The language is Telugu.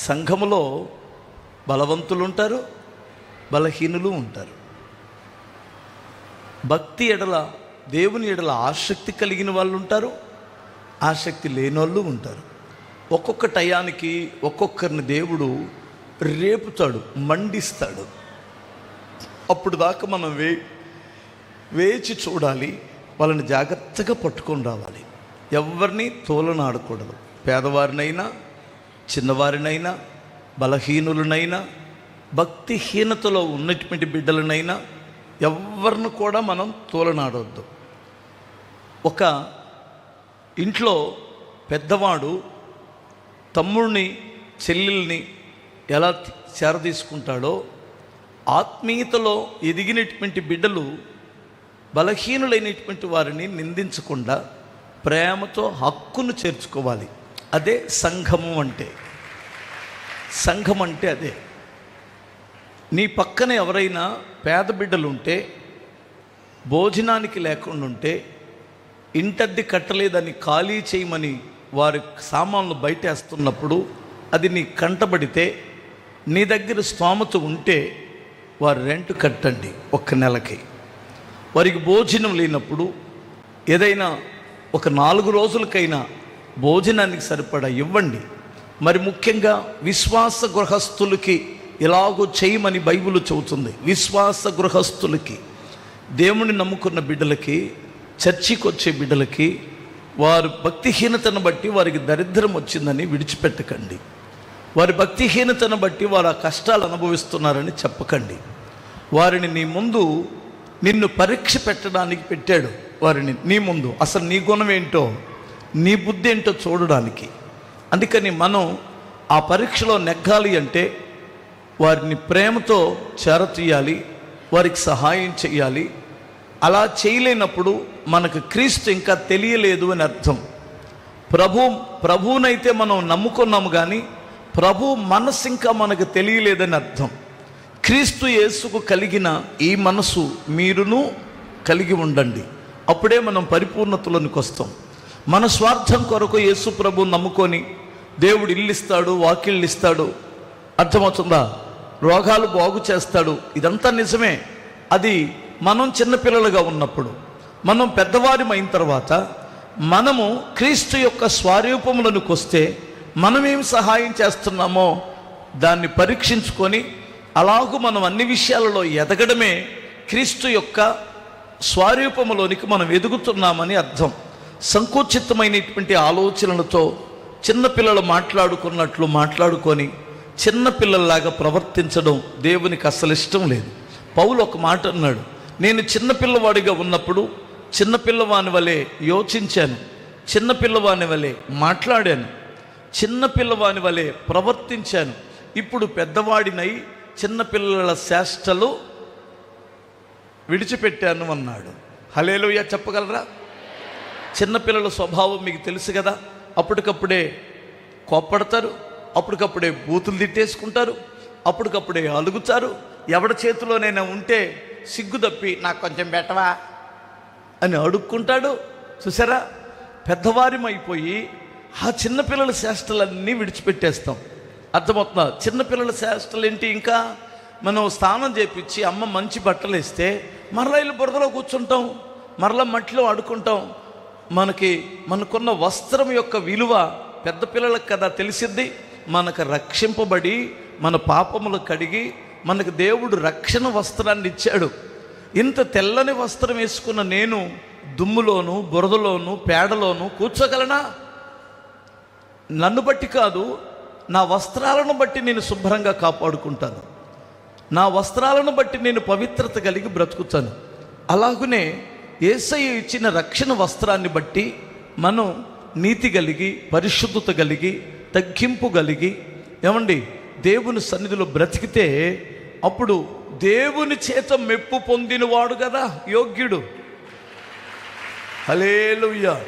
సంఘములో బలవంతులు ఉంటారు బలహీనులు ఉంటారు. భక్తి ఎడల దేవుని ఎడల ఆసక్తి కలిగిన వాళ్ళు ఉంటారు ఆసక్తి లేని వాళ్ళు ఉంటారు. ఒక్కొక్క టయానికి ఒక్కొక్కరిని దేవుడు రేపుతాడు మండిస్తాడు. అప్పుడు దాకా మనం వే వేచి చూడాలి వాళ్ళని జాగ్రత్తగా పట్టుకొని రావాలి. ఎవరిని తోలనాడకూడదు. పేదవారినైనా చిన్నవారినైనా బలహీనులనైనా భక్తిహీనతలో ఉన్నటువంటి బిడ్డలనైనా ఎవరిని కూడా మనం తోలనాడొద్దు. ఒక ఇంట్లో పెద్దవాడు తమ్ముడిని చెల్లెల్ని ఎలా చేరదీసుకుంటాడో ఆత్మీయతలో ఎదిగినటువంటి బిడ్డలు బలహీనులైనటువంటి వారిని నిందించకుండా ప్రేమతో హక్కును చేర్చుకోవాలి. అదే సంఘము అంటే. సంఘం అంటే అదే. నీ పక్కన ఎవరైనా పేద బిడ్డలు ఉంటే భోజనానికి లేకుండా ఉంటే ఇంటద్ది కట్టలేదని ఖాళీ చేయమని వారి సామాన్లు బయటేస్తున్నప్పుడు అది నీ కంటబడితే నీ దగ్గర స్తోమత ఉంటే వారి రెంట్ కట్టండి ఒక్క నెలకి. వారికి భోజనం లేనప్పుడు ఏదైనా ఒక నాలుగు రోజులకైనా భోజనానికి సరిపడా ఇవ్వండి. మరి ముఖ్యంగా విశ్వాస గృహస్థులకి ఇలాగో చేయమని బైబిల్ చెబుతుంది. విశ్వాస గృహస్థులకి దేవుని నమ్ముకున్న బిడ్డలకి చర్చికి వచ్చే బిడ్డలకి వారు భక్తిహీనతను బట్టి వారికి దరిద్రం వచ్చిందని విడిచిపెట్టకండి. వారి భక్తిహీనతను బట్టి వారు ఆ కష్టాలు అనుభవిస్తున్నారని చెప్పకండి. వారిని నీ ముందు నిన్ను పరీక్ష పెట్టడానికి పెట్టాడు. వారిని నీ ముందు. అసలు నీ గుణం ఏంటో నీ బుద్ధి ఏంటో చూడడానికి. అందుకని మనం ఆ పరీక్షలో నెగ్గాలి అంటే వారిని ప్రేమతో చేరతీయాలి వారికి సహాయం చేయాలి. అలా చేయలేనప్పుడు మనకు క్రీస్తు ఇంకా తెలియలేదు అని అర్థం. ప్రభు ప్రభువునైతే మనం నమ్ముకున్నాము కానీ ప్రభు మనసు ఇంకా మనకు తెలియలేదని అర్థం. క్రీస్తు యేసుకు కలిగిన ఈ మనసు మీరును కలిగి ఉండండి. అప్పుడే మనం పరిపూర్ణతలోనికి వస్తాం. మన స్వార్థం కొరకు యేసు ప్రభు నమ్ముకొని దేవుడు ఇల్లు ఇస్తాడు వాకిళ్ళు ఇస్తాడు అర్థమవుతుందా? రోగాలు బాగు చేస్తాడు. ఇదంతా నిజమే. అది మనం చిన్నపిల్లలుగా ఉన్నప్పుడు మనం పెద్దవారిం అయిన తర్వాత మనము క్రీస్తు యొక్క స్వరూపములకు వస్తే మనమేం సహాయం చేస్తున్నామో దాన్ని పరీక్షించుకొని అలాగూ మనం అన్ని విషయాలలో ఎదగడమే క్రీస్తు యొక్క స్వరూపములోనికి మనం ఎదుగుతున్నామని అర్థం. సంకోచితమైనటువంటి ఆలోచనలతో చిన్నపిల్లలు మాట్లాడుకున్నట్లు మాట్లాడుకొని చిన్నపిల్లల్లాగా ప్రవర్తించడం దేవునికి అసలు ఇష్టం లేదు. పౌలు ఒక మాట అన్నాడు నేను చిన్నపిల్లవాడిగా ఉన్నప్పుడు చిన్నపిల్లవాని వలె యోచించాను చిన్నపిల్లవాని వలె మాట్లాడాను చిన్నపిల్లవాని వలె ప్రవర్తించాను. ఇప్పుడు పెద్దవాడినై చిన్నపిల్లల చేష్టలు విడిచిపెట్టాను అన్నాడు. హలేలుయ చెప్పగలరా? చిన్నపిల్లల స్వభావం మీకు తెలుసు కదా. అప్పటికప్పుడే కోప్పడతారు అప్పటికప్పుడే బూతులు తిట్టేసుకుంటారు అప్పటికప్పుడే అలుగుతారు. ఎవడి చేతిలోనైనా ఉంటే సిగ్గు తప్పి నాకు కొంచెం పెట్టవా? అని అడుక్కుంటాడు. చూసారా? పెద్దవారిమైపోయి ఆ చిన్నపిల్లల శాస్త్రాలన్నీ విడిచిపెట్టేస్తాం. అర్థమవుతుందా? చిన్నపిల్లల శాస్త్రాలు ఏంటి ఇంకా? మనం స్నానం చేపించి అమ్మ మంచి బట్టలు వేస్తే మరలా ఇల్లు బురదలో కూర్చుంటాం మరలా మట్టిలో ఆడుకుంటాం మనకి మనకున్న వస్త్రం యొక్క విలువ పెద్ద పిల్లలకు కదా తెలిసిద్ది. మనకు రక్షింపబడి మన పాపములు కడిగి మనకు దేవుడు రక్షణ వస్త్రాన్ని ఇచ్చాడు. ఇంత తెల్లని వస్త్రం వేసుకున్న నేను దుమ్ములోను బురదలోను పేడలోను కూర్చోగలనా? నన్ను బట్టి కాదు నా వస్త్రాలను బట్టి నేను శుభ్రంగా కాపాడుకుంటాను. నా వస్త్రాలను బట్టి నేను పవిత్రత కలిగి బ్రతుకుతాను. అలాగునే ఏసయ్య ఇచ్చిన రక్షణ వస్త్రాన్ని బట్టి మనం నీతి కలిగి పరిశుద్ధత కలిగి తగ్గింపు కలిగి ఏమండి దేవుని సన్నిధిలో బ్రతికితే అప్పుడు దేవుని చేత మెప్పు పొందినవాడు కదా యోగ్యుడు. హలేలుయ్యా